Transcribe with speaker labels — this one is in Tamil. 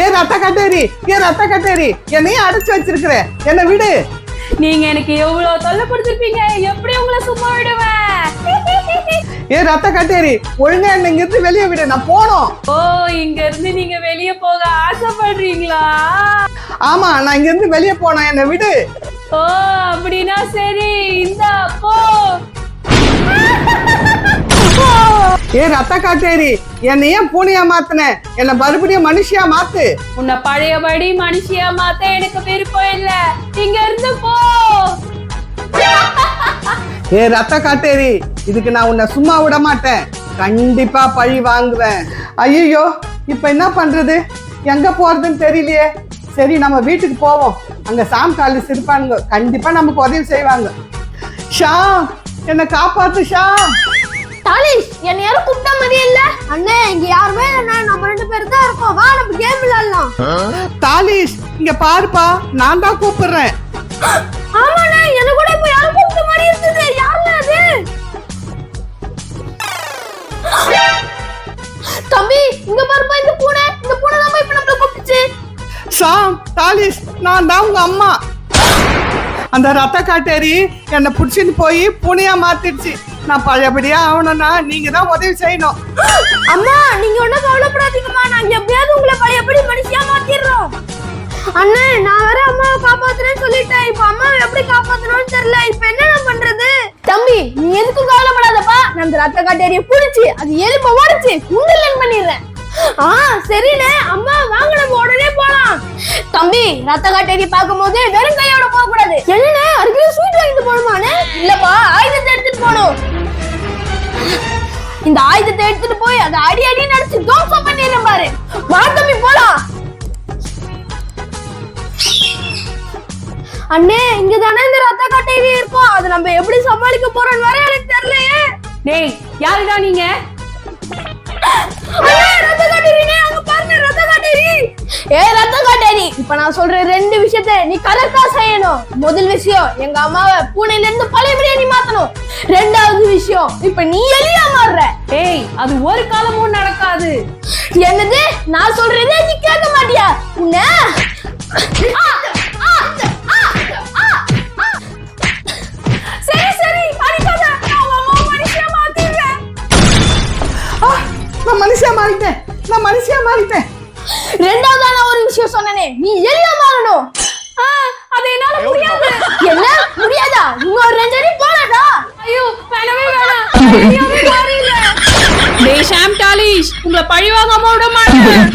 Speaker 1: ஏ ரத்த கட்டேரி ஏ ரத்த கட்டேரி என்னையும் அடைச்சு வச்சிருக்கிற. என்ன விடு.
Speaker 2: நீங்க எனக்கு எவ்வளவு தொல்லை கொடுத்துருப்பீங்க எப்படி உங்களை சும்மா விடுவேன்?
Speaker 1: ஏ ரத்த கட்டேரி ஒழுங்கா என்ன இங்க இருந்து வெளியே விடு. நான் போனோம்
Speaker 2: ஓ இங்க இருந்து நீங்க வெளிய போக ஆசைப்படுறீங்களா?
Speaker 1: ஆமா நான் இங்க இருந்து வெளியே போனேன் என்ன விடு.
Speaker 2: ஓ அப்படின்னா சரி.
Speaker 1: ஏ ரத்த காட்டேரி என்னை ஏன் பூனையா மாத்துன? என்ன மறுபடியும் மனுஷியா மாத்து?
Speaker 2: உன்னை பழையபடி மனுஷியா மாத்த எனக்கு விருப்பம் இல்ல. இங்க இருந்து போ.
Speaker 1: ஏ ரத்த காட்டேரி இதுக்கு நான் உன்னை சும்மா விட மாட்டேன். கண்டிப்பா பழி வாங்குவேன். ஐயோ இப்ப என்ன பண்றது? எங்க போறதுன்னு தெரியலையே. சரி நம்ம வீட்டுக்கு போவோம். அங்க சாம் காலிஸ் இருப்பானுங்க கண்டிப்பா நமக்கு உதவி செய்வாங்க. ஷாம் என்னை காப்பாத்து ஷாம்.
Speaker 3: தாலிஷ் என்ன யாரும் கூப்பிட்ட மாதிரி இல்ல அண்ணே இங்க யாருமே இல்ல நம்ம ரெண்டு பேரும் தான் இருக்கோம். வா நம்ம கேம் விளையாடலாம்.
Speaker 1: தாலிஷ் இங்க பாருப்பா. நான் தான் கூப்பிடுறேன்.
Speaker 3: ஆமாண்ணே என்ன கூட இப்ப யாரும் கூப்பிட்ட மாதிரி இருந்தது யாருல அது? தம்பி இங்க பாருப்பா இந்த பூனை. இந்த பூனை தான் இப்ப நம்மள கூப்பிட்டுச்சு.
Speaker 1: ஷாம் தாலிஷ் நான் தான் உங்க அம்மா. அந்த ரத்த காட்டேரி என்னை பிடிச்சின்னு போய் பூனையா மாத்திடுச்சு. நான் பழையபடியா ஆகணும்னா நீங்க தான் உதவி செய்யணும்.
Speaker 3: அம்மா நீங்க ஒண்ணும் கவலைப்படாதீங்கம்மா. நாங்க எப்படியாவது உங்களை பழையபடி மனுஷியா மாத்திடுறோம். அண்ணே நான் வேற அம்மாவை காப்பாத்துறேன்னு சொல்லிட்டேன். இப்ப அம்மாவை எப்படி காப்பாத்தணும்னு தெரியல. இப்ப என்ன பண்றது? தம்பி நீ எதுக்கும் கவலைப்படாதப்பா. நான் அந்த ரத்த காட்டேரிய புடிச்சு அது எலும்ப உடைச்சு குண்டலன் பண்ணிடுறேன். ஆ சரிண்ணே. அம்மா வாங்க நம்ம உடனே போலாம். தம்பி ரத்த காட்டேரி பார்க்கும்போது வெறும் கையோட போக கூடாது என்ன அதுக்குள்ள ஸ்வீட் வாங்கிட்டு போகணுமானே இல்லப்பா ஆயுதத்தை இந்த ஆயுதத்தை எடுத்துட்டு போய் அதை அடி அடி நடிச்சு தோசம் பண்ணிடுறேன் பாரு. வா தம்பி போலாம். அண்ணே இங்க தானே இந்த ரத்த கட்டையிலே இருக்கும் அது நம்ம எப்படி சமாளிக்க போறோம்னு வர எனக்கு தெரியலையே.
Speaker 2: டேய் யாருடா நீங்க.
Speaker 3: ஏய், ரத்த காட்டேரி, இப்ப நான் சொல்ற ரெண்டு விஷயத்த நீ கரெக்டா செய்யணும். முதல் விஷயம் எங்க அம்மாவை பூனையில இருந்து மாத்தணும் ரெண்டாவது விஷயம் இப்ப நீ எலியா மாறுற.
Speaker 2: டேய் அது ஒரு காலமும் நடக்காது.
Speaker 3: என்னது? நான் சொல்றதே நீ கேட்க மாட்டியா? உன்ன? ஆ, ஆ, ஆ, ஆ, ஆ. சரி சரி அடிக்காத. நான் மனுஷியா
Speaker 1: மாறிட்டேன். நான் மனுஷியா மாறிட்டேன்.
Speaker 3: ரெண்டாவது நான் ஒரு விஷயம் சொன்னனே நீ எலியா மாறணும்.
Speaker 2: ஆ, அது என்னால முடியாது.
Speaker 3: என்ன? முடியாதா? இன்னொரு ரெண்டு
Speaker 2: உங்களை பழிவாங்காம விட மாட்டேன்.